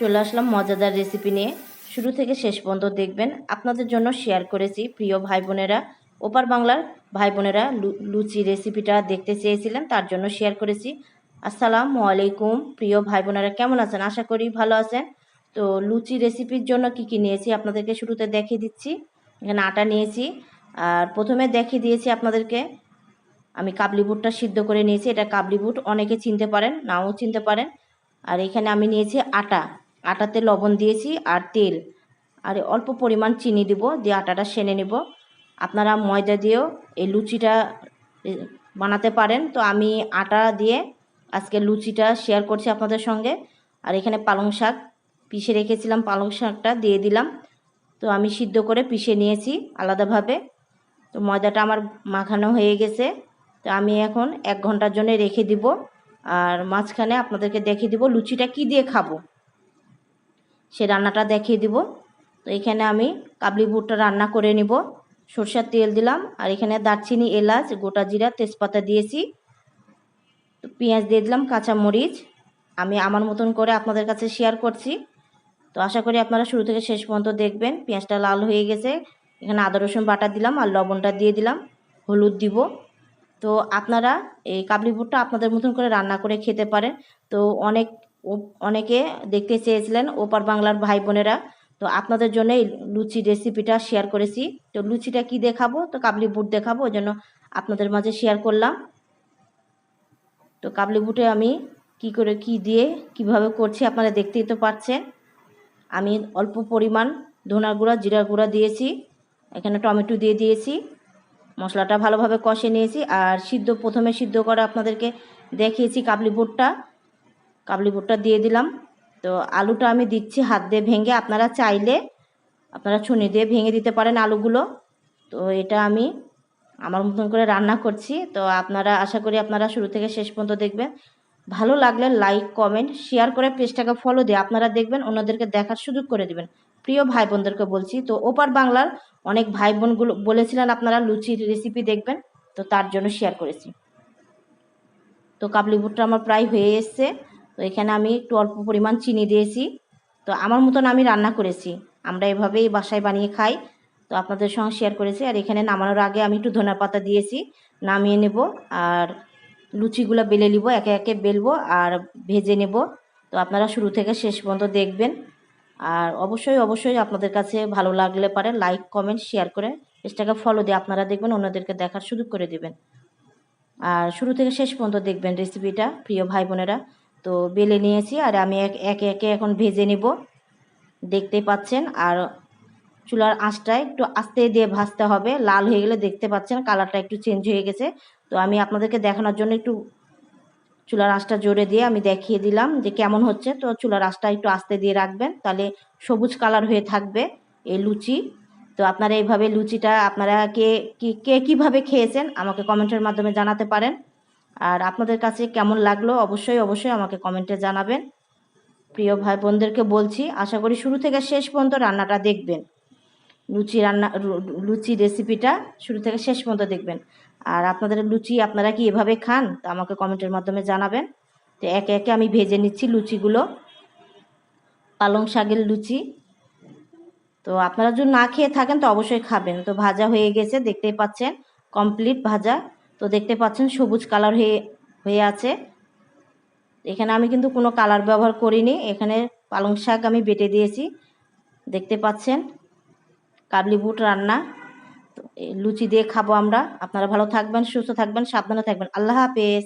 চলে আসলাম মজাদার রেসিপি নিয়ে। শুরু থেকে শেষ পর্যন্ত দেখবেন। আপনাদের জন্য শেয়ার করেছি প্রিয় ভাই বোনেরা। ওপার বাংলার ভাই বোনেরা লুচি রেসিপিটা দেখতে চেয়েছিলেন, তার জন্য শেয়ার করেছি। আসসালামু আলাইকুম। প্রিয় ভাই বোনেরা, কেমন আছেন? আশা করি ভালো আছেন। তো লুচি রেসিপির জন্য কি কি নিয়েছি আপনাদেরকে শুরুতে দেখিয়ে দিচ্ছি। এখানে আটা নিয়েছি। আর প্রথমে দেখিয়ে দিয়েছি আপনাদেরকে, আমি কাবলি বুটটা সিদ্ধ করে নিয়েছি। এটা কাবলি বুট অনেকে চিনতে পারেন, নাও চিনতে পারেন। আর এখানে আমি নিয়েছি আটা। আটাতে লবণ দিয়েছি আর তেল। আর অল্প পরিমাণ চিনি দিব, দিয়ে আটাটা সেনে নিব। আপনারা ময়দা দিয়েও এই লুচিটা বানাতে পারেন। তো আমি আটা দিয়ে আজকে লুচিটা শেয়ার করছি আপনাদের সঙ্গে। আর এখানে পালং শাক, পিষে রেখেছিলাম পালং শাকটা, দিয়ে দিলাম। তো আমি সিদ্ধ করে পিষে নিয়েছি আলাদাভাবে। তো ময়দাটা আমার মাখানো হয়ে গেছে। তো আমি এখন এক ঘণ্টার জন্য রেখে দিব। আর মাঝখানে আপনাদেরকে দেখিয়ে দিব লুচিটা কি দিয়ে খাব। সে রান্নাটা দেখিয়ে দিব। তো এখানে আমি কাবলি বুটটা রান্না করে নিব। সরষের তেল দিলাম আর এখানে দারচিনি, এলাচ, গোটা জিরা, তেজপাতা দিয়েছি। তো পেঁয়াজ দিয়ে দিলাম কাঁচামরিচ আমি আমার মতন করে আপনাদের কাছে শেয়ার করছি। তো আশা করি আপনারা শুরু থেকে শেষ পর্যন্ত দেখবেন। পেঁয়াজটা লাল হয়ে গেছে। এখানে আদা, রসুন বাটা দিলাম আর লবণটা দিয়ে দিলাম। হলুদ দিব। তো আপনারা এই কাবলি বুটটা আপনাদের মতন করে রান্না করে খেতে পারেন। তো অনেক ও- অনেকে দেখতে চেয়েছিলেন ওপার বাংলার ভাই বোনেরা। তো আপনাদের জন্য এই লুচি রেসিপিটা শেয়ার করেছি। তো লুচিটা কি দেখাবো? তো কাবলি বুট দেখাবো, ওই জন্য আপনাদের মাঝে শেয়ার করলাম। তো কাবলি বুটে আমি কি করে, কি দিয়ে, কীভাবে করছি আপনারা দেখতেই তো পাচ্ছেন। আমি অল্প পরিমাণ ধনার গুঁড়া, জিরার গুঁড়া দিয়েছি। এখানে টমেটো দিয়ে দিয়েছি। মশলাটা ভালোভাবে কষে নিয়েছি। আর সিদ্ধ, প্রথমে সিদ্ধ করা আপনাদেরকে দেখিয়েছি কাবলি বুটটা। কাবলি বুটটা দিয়ে দিলাম। তো আলুটা আমি দিচ্ছি হাত দিয়ে ভেঙে। আপনারা চাইলে, আপনারা ছুনি দিয়ে ভেঙে দিতে পারেন আলুগুলো। তো এটা আমি আমার মতন করে রান্না করছি। তো আপনারা, আশা করি আপনারা শুরু থেকে শেষ পর্যন্ত দেখবেন। ভালো লাগলে লাইক, কমেন্ট, শেয়ার করে পেজটাকে ফলো দিয়ে আপনারা দেখবেন, অন্যদেরকে দেখার সুযোগ করে দেবেন। প্রিয় ভাই বোনদেরকে বলছি, তো ওপার বাংলার অনেক ভাই বোনগুলো বলেছিলেন আপনারা লুচির রেসিপি দেখবেন, তো তার জন্য শেয়ার করেছি। তো কাবলি বুটটা আমার প্রায় হয়ে এসছে। তো এখানে আমি একটু অল্প পরিমাণ চিনি দিয়েছি। তো আমার মতন আমি রান্না করেছি। আমরা এভাবেই বাসায় বানিয়ে খাই। তো আপনাদের সঙ্গে শেয়ার করেছি। আর এখানে নামানোর আগে আমি একটু ধনে পাতা দিয়েছি। নামিয়ে নেব আর লুচিগুলো বেলে নিব, একে একে বেলবো আর ভেজে নেব। তো আপনারা শুরু থেকে শেষ পর্যন্ত দেখবেন। আর অবশ্যই অবশ্যই আপনাদের কাছে ভালো লাগলে পারে লাইক কমেন্ট শেয়ার করে পেজটাকে ফলো দিয়ে আপনারা দেখবেন, অন্যদেরকে দেখার সুযোগ করে দেবেন। আর শুরু থেকে শেষ পর্যন্ত দেখবেন রেসিপিটা প্রিয় ভাই বোনেরা। তো বেলে নিয়েছি আর আমি এক, একে একে এখন ভেজে নেব। দেখতেই পাচ্ছেন, আর চুলার আঁচটা একটু আস্তে দিয়ে ভাজতে হবে। লাল হয়ে গেলে দেখতে পাচ্ছেন কালারটা একটু চেঞ্জ হয়ে গেছে। তো আমি আপনাদেরকে দেখানোর জন্য একটু চুলার আঁচটা জোরে দিয়ে আমি দেখিয়ে দিলাম যে কেমন হচ্ছে। তো চুলার আঁচটা একটু আস্তে দিয়ে রাখবেন, তাহলে সবুজ কালার হয়ে থাকবে এই লুচি। তো আপনারা এইভাবে লুচিটা, আপনারা কি, কে কীভাবে খেয়েছেন আমাকে কমেন্টের মাধ্যমে জানাতে পারেন। আর আপনাদের কাছে কেমন লাগল, অবশ্যই অবশ্যই আমাকে কমেন্টে জানাবেন। প্রিয় ভাই বোনদেরকে বলছি, আশা করি শুরু থেকে শেষ পর্যন্ত রান্নাটা দেখবেন। লুচি রান্না লুচি রেসিপিটা শুরু থেকে শেষ পর্যন্ত দেখবেন। আর আপনাদের লুচি আপনারা কি এভাবে খান, তা আমাকে কমেন্টের মাধ্যমে জানাবেন। তো একে একে আমি ভেজে নিচ্ছি লুচিগুলো। পালং শাকের লুচি। তো আপনারা যদি না খেয়ে থাকেন, তো অবশ্যই খাবেন। তো ভাজা হয়ে গেছে, দেখতেই পাচ্ছেন। কমপ্লিট ভাজা। তো দেখতে পাচ্ছেন সবুজ কালার হয়ে হয়ে আছে। এখানে আমি কিন্তু কোনো কালার ব্যবহার করিনি। এখানে পালং শাক আমি বেটে দিয়েছি। দেখতে পাচ্ছেন কাবলি বুট রান্না। লুচি দিয়ে খাব আমরা। আপনারা ভালো থাকবেন, সুস্থ থাকবেন, সাবধানে থাকবেন। আল্লাহ হাফেজ।